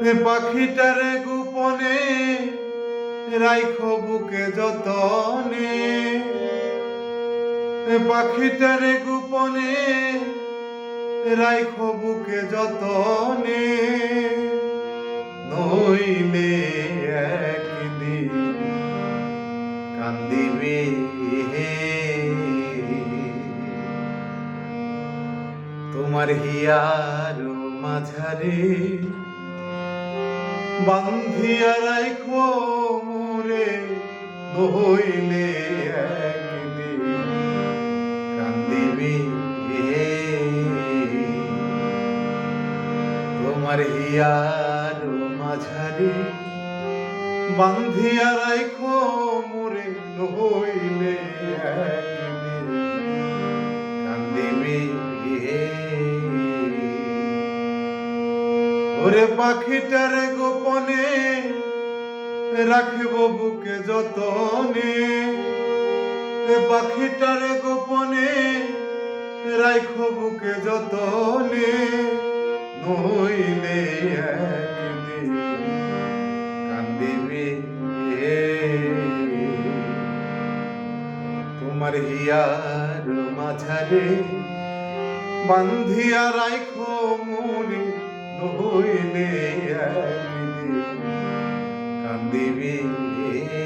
পাখিটারে গোপনে, রাইখ বুকে যতনে। পাখিটারে গোপনে, রাইখ বুকে যতনে। নইলে একদিন কান্দিবে তোমার হিয়ার মাঝারে বান্ধিয়া রাইখো মোরে নইলে একদিন কান্দিবে তোমার হিয়ার মাঝারে বান্ধিয়া রাইখো মোরে নইলে ওরে পাখিটার গোপনে রাখিব বুকে যতনে। পাখিটার গোপনে রাইখ বুকে যতনে। নইলে তোমার হিয়ার মাঝারে বান্ধিয়া রাইখো মনে কান্দিবি কান্দিবে